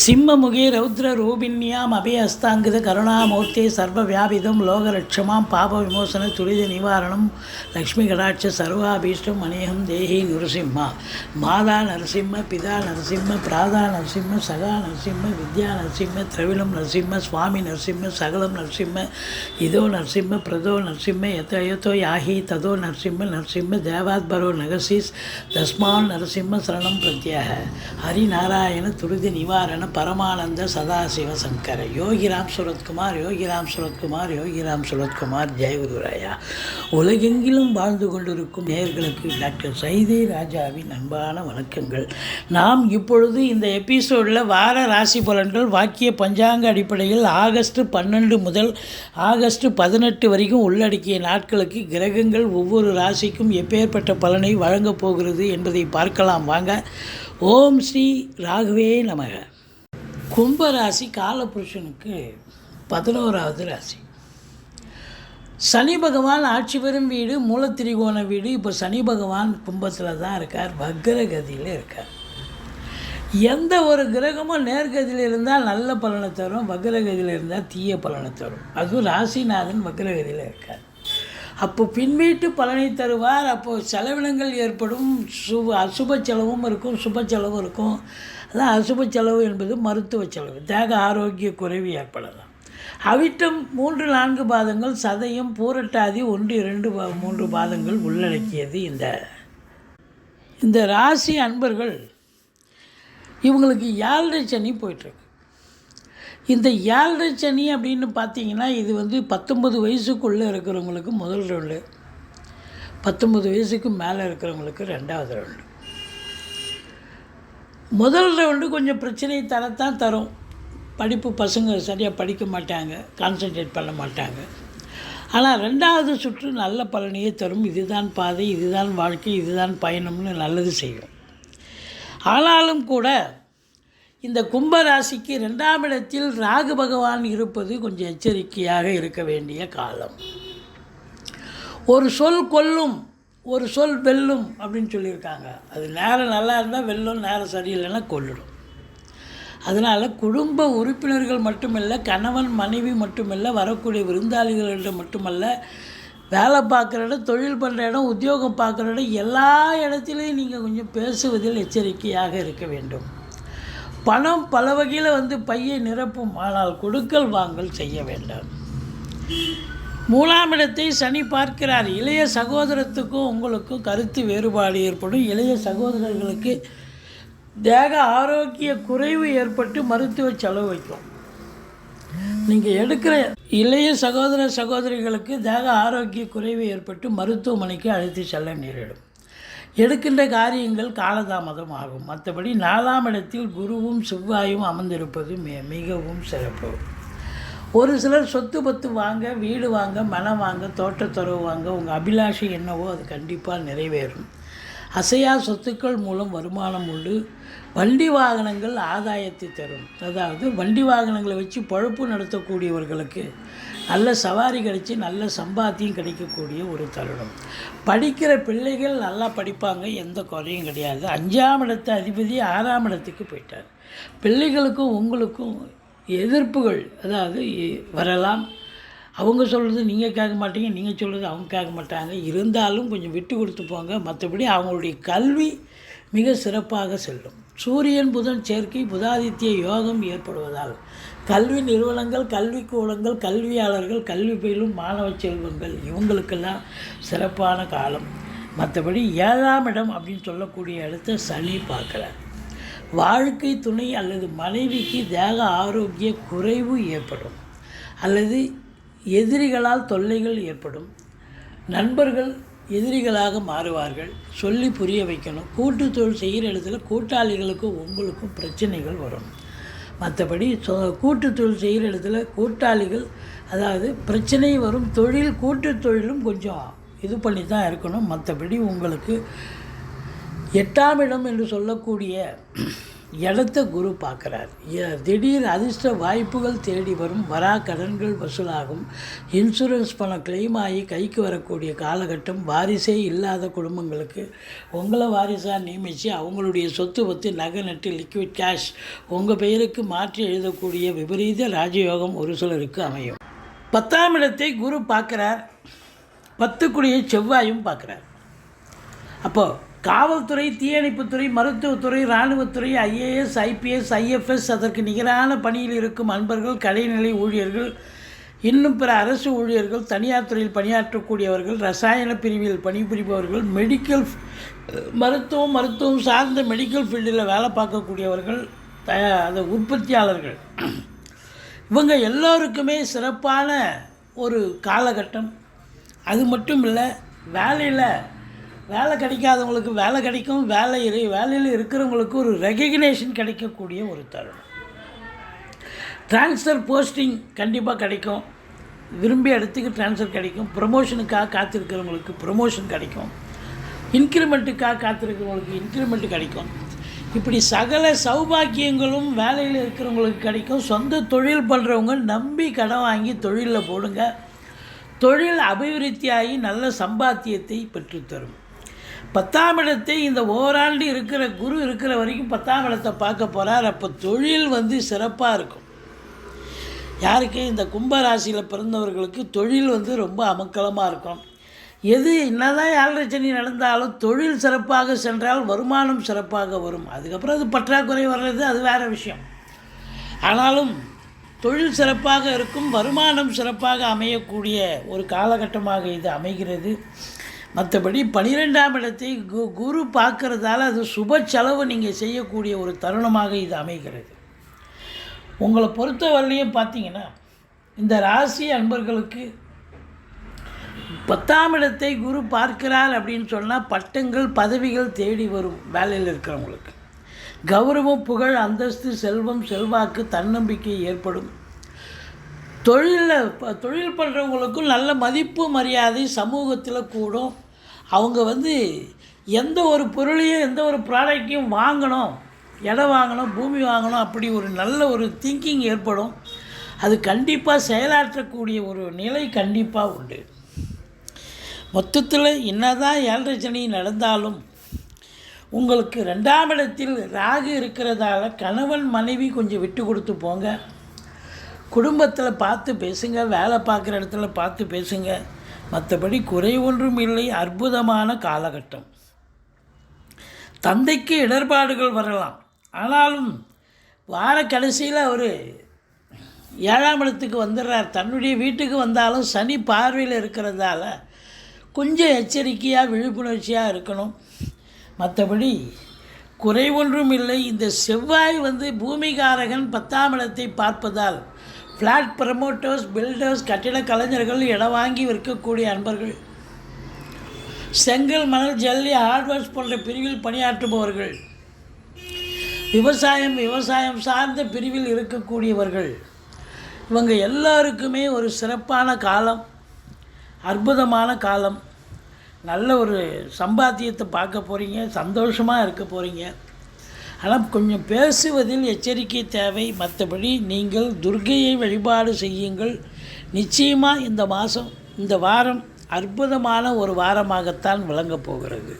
சிம்மமுகே ரௌத்ர ரூபிண்யாம் அபயஸ்தாங்கித கருணாமூர்த்தி சர்வ வியாபிதம் லோகலட்சமாம் பாப விமோசன துரித நிவாரணம் லக்ஷ்மி கடாட்ச சர்வாபீஷ்டம் அநேகம் தேகி நரசிம்மா. மாதா நரசிம்ம பிதா நரசிம்ம பிராதா நரசிம்ம சகா நரசிம்ம வித்யா நரசிம்ம திரவிடம் நரசிம்ம சுவாமி நரசிம்ம சகலம் நரசிம்ம இதோ நரசிம்ம பிரதோ நரசிம்ம எத்த எத்தோ யாஹி ததோ நரசிம்ம நரசிம்ம தேவாத்பரோ நகசிஸ் தஸ்மான் நரசிம்ம சரணம் பிரத்யாக. ஹரிநாராயண துரித நிவாரண பரமானந்த சதாசிவ சங்கர. யோகிராம் சுரத்குமார் யோகிராம் சுரத்குமார் யோகிராம் சுரத்குமார் ஜெயகுருராயா உலகெங்கிலும் வாழ்ந்து கொண்டிருக்கும் நேர்களுக்கு டாக்டர் சைதே ராஜாவின் அன்பான வணக்கங்கள். நாம் இப்பொழுது இந்த எபிசோடில் வார ராசி பலன்கள் வாக்கிய பஞ்சாங்க அடிப்படையில் ஆகஸ்ட் பன்னெண்டு முதல் ஆகஸ்ட் பதினெட்டு வரைக்கும் உள்ளடக்கிய நாட்களுக்கு கிரகங்கள் ஒவ்வொரு ராசிக்கும் எப்பேற்பட்ட பலனை வழங்கப் போகிறது என்பதை பார்க்கலாம். வாங்க ஓம் ஸ்ரீ ராகவே நமக. கும்பராசி காலபுருஷனுக்கு பதினோராவது ராசி. சனி பகவான் ஆட்சி பெறும் வீடு மூலத்திரிகோண வீடு. இப்போ சனி பகவான் கும்பத்தில் தான் இருக்கார் வக்ரகதியில் இருக்கார். எந்த ஒரு கிரகமும் நேர்கதியில் இருந்தால் நல்ல பலனை தரும் வக்ரகதியில் இருந்தால் தீய பலனை தரும். அதுவும் ராசிநாதன் வக்ரகதியில் இருக்கார். அப்போ பின்வீட்டு பலனை தருவார். அப்போது செலவினங்கள் ஏற்படும் சுப அசுப செலவும் இருக்கும் சுப செலவும் இருக்கும். அதான் அசுப செலவு என்பது மருத்துவ செலவு. தேக ஆரோக்கிய குறைவு ஏற்படலாம். அவிட்டம் மூன்று நான்கு பாதங்கள் சதயம் பூரட்டாதி ஒன்று இரண்டு பா- மூன்று பாதங்கள் உள்ளடக்கியது இந்த. இந்த ராசி அன்பர்கள் இவங்களுக்கு ஏழரை சனி போயிட்டுருக்கு. இந்த ஏழரை சனி அப்படின்னு பார்த்தீங்கன்னா இது வந்து பத்தொன்பது வயசுக்குள்ளே இருக்கிறவங்களுக்கு முதல் ரவுண்டு பத்தொன்பது வயசுக்கு மேலே இருக்கிறவங்களுக்கு ரெண்டாவது ரவுண்டு முதல் ரவுண்டு கொஞ்சம் பிரச்சனையை தரத்தான் தரும். படிப்பு பசங்க சரியாக படிக்க மாட்டாங்க கான்சென்ட்ரேட் பண்ண மாட்டாங்க. ஆனால் ரெண்டாவது சுற்று நல்ல பலனையே தரும். இதுதான் பாதை இதுதான் வாழ்க்கை இதுதான் பயணம்னு நல்லது செய்யும். ஆனாலும் கூட இந்த கும்பராசிக்கு ரெண்டாம் இடத்தில் ராகு பகவான் இருப்பது கொஞ்சம் எச்சரிக்கையாக இருக்க வேண்டிய காலம். ஒரு சொல் கொல்லும் ஒரு சொல் வெல்லும் அப்படின்னு சொல்லியிருக்காங்க. அது நேரம் நல்லா இருந்தால் வெல்லும் நேரம் சரியில்லைன்னா கொல்லிடும் அதனால் குடும்ப உறுப்பினர்கள் மட்டுமல்ல கணவன் மனைவி மட்டுமல்ல வரக்கூடிய விருந்தாளிகளிடம் மட்டுமல்ல வேலை பார்க்குற இடம் தொழில் பண்ணுற இடம் உத்தியோகம் பார்க்குற இடம் எல்லா இடத்துலையும் நீங்கள் கொஞ்சம் பேசுவதில் எச்சரிக்கையாக இருக்க வேண்டும். பணம் பல வகையில் வந்து பையை நிரப்பும் ஆனால் கொடுக்கல் வாங்கல் செய்ய வேண்டாம். மூலாம் இடத்தை சனி பார்க்கிறார். இளைய சகோதரத்துக்கும் உங்களுக்கும் கருத்து வேறுபாடு ஏற்படும். இளைய சகோதரர்களுக்கு தேக ஆரோக்கிய குறைவு ஏற்பட்டு மருத்துவ செலவு வைக்கும். நீங்கள் எடுக்கிற இளைய சகோதர சகோதரிகளுக்கு தேக ஆரோக்கிய குறைவு ஏற்பட்டு மருத்துவமனைக்கு அழைத்து செல்ல நேரிடும். எடுக்கின்ற காரியங்கள் காலதாமதம் ஆகும். மற்றபடி நாலாம் இடத்தில் குருவும் செவ்வாயும் அமர்ந்திருப்பது மிகவும் சிறப்பு. ஒரு சிலர் சொத்து பத்து வாங்க வீடு வாங்க மனம் வாங்க தோட்டத்துறவு வாங்க உங்கள் அபிலாஷை என்னவோ அது கண்டிப்பாக நிறைவேறும். அசையா சொத்துக்கள் மூலம் வருமானம் உண்டு. வண்டி வாகனங்கள் ஆதாயத்தை தரும். அதாவது வண்டி வாகனங்களை வச்சு பழுப்பு நடத்தக்கூடியவர்களுக்கு நல்ல சவாரி கிடைச்சி நல்ல சம்பாத்தியம் கிடைக்கக்கூடிய ஒரு தருணம். படிக்கிற பிள்ளைகள் நல்லா படிப்பாங்க எந்த குறையும் கிடையாது. அஞ்சாம் இடத்து அதிபதி ஆறாம் இடத்துக்கு போயிட்டார். பிள்ளைகளுக்கும் உங்களுக்கும் எதிர்ப்புகள் அதாவது வரலாம். அவங்க சொல்கிறது நீங்கள் கேட்க மாட்டீங்க நீங்கள் சொல்கிறது அவங்க கேட்க மாட்டாங்க. இருந்தாலும் கொஞ்சம் விட்டு கொடுத்து போங்க. மற்றபடி அவங்களுடைய கல்வி மிக சிறப்பாக செல்லும். சூரியன் புதன் சேர்க்கை புதாதித்ய யோகம் ஏற்படுவதால் கல்வி நிறுவனங்கள் கல்விக்கூடங்கள் கல்வியாளர்கள் கல்வி பயிலும் மாணவ செல்வங்கள் இவங்களுக்கெல்லாம் சிறப்பான காலம். மற்றபடி ஏழாம் இடம் அப்படின்னு சொல்லக்கூடிய இடத்த சனி பார்க்குறார். வாழ்க்கை துணை அல்லது மனைவிக்கு தேக ஆரோக்கிய குறைவு ஏற்படும். அல்லது எதிரிகளால் தொல்லைகள் ஏற்படும். நண்பர்கள் எதிரிகளாக மாறுவார்கள். சொல்லி புரிய வைக்கணும். கூட்டு தொழில் செய்கிற இடத்துல கூட்டாளிகளுக்கும் உங்களுக்கும் பிரச்சனைகள் வரும். மற்றபடி சொ கூட்டு தொழில் செய்கிற இடத்துல கூட்டாளிகள் அதாவது பிரச்சனை வரும் தொழில் கூட்டு தொழிலும் கொஞ்சம் இது பண்ணி தான் இருக்கணும். மற்றபடி உங்களுக்கு எட்டாம் இடம் என்று சொல்லக்கூடிய இடத்த குரு பார்க்குறார். திடீர் அதிர்ஷ்ட வாய்ப்புகள் தேடி வரும் வரா கடன்கள் வசூலாகும் இன்சூரன்ஸ் பணம் கிளைம் ஆகி கைக்கு வரக்கூடிய காலகட்டம் வாரிசே இல்லாத குடும்பங்களுக்கு உங்களை வாரிசாக நியமித்து அவங்களுடைய சொத்து பற்றி நகை நட்டு லிக்விட் கேஷ் உங்கள் பெயருக்கு மாற்றி எழுதக்கூடிய விபரீத ராஜயோகம் ஒரு சிலருக்கு அமையும். பத்தாம் இடத்தை குரு பார்க்குறார். பத்துக்குடிய செவ்வாயும் பார்க்குறார். அப்போது காவல்துறை தீயணைப்புத்துறை மருத்துவத்துறை இராணுவத்துறை ஐஏஎஸ் ஐபிஎஸ் ஐஎஃப்எஸ் அதற்கு நிகரான பணியில் இருக்கும் அன்பர்கள் கலைநிலை ஊழியர்கள் இன்னும் பிற அரசு ஊழியர்கள் தனியார் துறையில் பணியாற்றக்கூடியவர்கள் ரசாயன பிரிவில் பணிபுரிபவர்கள் மெடிக்கல் மருத்துவம் மருத்துவம் சார்ந்த மெடிக்கல் ஃபீல்டில் வேலை பார்க்கக்கூடியவர்கள் த அந்த உற்பத்தியாளர்கள். இவங்க எல்லோருக்குமே சிறப்பான ஒரு காலகட்டம். அது மட்டும் இல்லை வேலையில் வேலை கிடைக்காதவங்களுக்கு வேலை கிடைக்கும். வேலை இரு வேலையில் இருக்கிறவங்களுக்கு ஒரு ரெகக்னேஷன் கிடைக்கக்கூடிய ஒரு தருணம். ட்ரான்ஸ்ஃபர் போஸ்டிங் கண்டிப்பாக கிடைக்கும். விரும்பிய இடத்துக்கு ட்ரான்ஸ்ஃபர் கிடைக்கும். ப்ரொமோஷனுக்காக காத்திருக்கிறவங்களுக்கு ப்ரமோஷன் கிடைக்கும். இன்க்ரிமெண்ட்டுக்காக காத்திருக்கிறவங்களுக்கு இன்க்ரிமெண்ட் கிடைக்கும். இப்படி சகல சௌபாக்கியங்களும் வேலையில் இருக்கிறவங்களுக்கு கிடைக்கும். சொந்த தொழில் பண்ணுறவங்க நம்பி கடன் வாங்கி தொழிலில் போடுங்க. தொழில் அபிவிருத்தியாகி நல்ல சம்பாத்தியத்தை பெற்றுத்தரும். பத்தாம் இடத்தை இந்த ஓராண்டு இருக்கிற குரு இருக்கிற வரைக்கும் பத்தாம் இடத்தை பார்க்க போகிறார் அப்போ தொழில் வந்து சிறப்பாக இருக்கும். யாருக்கு? இந்த கும்பராசியில் பிறந்தவர்களுக்கு தொழில் வந்து ரொம்ப அமக்கலமாக இருக்கும். எது என்னதான் ஏழரை சனி நடந்தாலும் தொழில் சிறப்பாக சென்றால் வருமானம் சிறப்பாக வரும். அதுக்கப்புறம் அது பற்றாக்குறை வர்றது அது வேறு விஷயம். ஆனாலும் தொழில் சிறப்பாக இருக்கும் வருமானம் சிறப்பாக அமையக்கூடிய ஒரு காலகட்டமாக இது அமைகிறது. மற்றபடி பனிரெண்டாம் இடத்தை கு குரு பார்க்குறதால அது சுப செலவு நீங்கள் செய்யக்கூடிய ஒரு தருணமாக இது அமைகிறது. உங்களை பொறுத்தவரையிலையும் பார்த்தீங்கன்னா இந்த ராசி அன்பர்களுக்கு பத்தாம் இடத்தை குரு பார்க்கிறார் அப்படின்னு சொன்னால் பட்டங்கள் பதவிகள் தேடி வரும் வேலையில் இருக்கிறவங்களுக்கு. கௌரவம் புகழ் அந்தஸ்து செல்வம் செல்வாக்கு தன்னம்பிக்கை ஏற்படும். தொழிலில் தொழில் பண்ணுறவங்களுக்கும் நல்ல மதிப்பு மரியாதை சமூகத்தில் கூடும். அவங்க வந்து எந்த ஒரு பொருளையும் எந்த ஒரு ப்ராடக்டையும் வாங்கணும். இடம் வாங்கணும் பூமி வாங்கணும் அப்படி ஒரு நல்ல ஒரு திங்கிங் ஏற்படும். அது கண்டிப்பாக செயலாற்றக்கூடிய ஒரு நிலை கண்டிப்பாக உண்டு. மொத்தத்தில் என்னதான் ஏழரை சனி நடந்தாலும் உங்களுக்கு ரெண்டாம் இடத்தில் ராகு இருக்கிறதால கணவன் மனைவி கொஞ்சம் விட்டு கொடுத்து போங்க. குடும்பத்தில் பார்த்து பேசுங்க வேலை பார்க்குற இடத்துல பார்த்து பேசுங்க. மற்றபடி குறை ஒன்றும் இல்லை அற்புதமான காலகட்டம். தந்தைக்கு இடர்பாடுகள் வரலாம். ஆனாலும் வார கடைசியில் அவர் ஏழாம் இடத்துக்கு வந்துடுறார். தன்னுடைய வீட்டுக்கு வந்தாலும் சனி பார்வையில் இருக்கிறதால கொஞ்சம் எச்சரிக்கையாக விழிப்புணர்ச்சியாக இருக்கணும். மற்றபடி குறை ஒன்றும் இல்லை. இந்த செவ்வாய் வந்து பூமிகாரகன் பத்தாம் இடத்தை பார்ப்பதால் ஃப்ளாட் ப்ரமோட்டர்ஸ் பில்டர்ஸ் கட்டிட கலைஞர்கள் இடம் வாங்கி விற்கக்கூடிய அன்பர்கள். செங்கல் மணல் ஜல்லி ஹார்ட்வேர்ஸ் போன்ற பிரிவில் பணியாற்றுபவர்கள். விவசாயம் விவசாயம் சார்ந்த பிரிவில் இருக்கக்கூடியவர்கள். இவங்க எல்லாருக்குமே ஒரு சிறப்பான காலம் அற்புதமான காலம். நல்ல ஒரு சம்பாத்தியத்தை பார்க்க போகிறீங்க சந்தோஷமாக இருக்க போகிறீங்க ஆனால் கொஞ்சம் பேசுவதில் எச்சரிக்கை தேவை. மற்றபடி நீங்கள் துர்கையை வழிபாடு செய்யுங்கள். நிச்சயமாக இந்த மாதம் இந்த வாரம் அற்புதமான ஒரு வாரமாகத்தான் விளங்கப் போகிறது.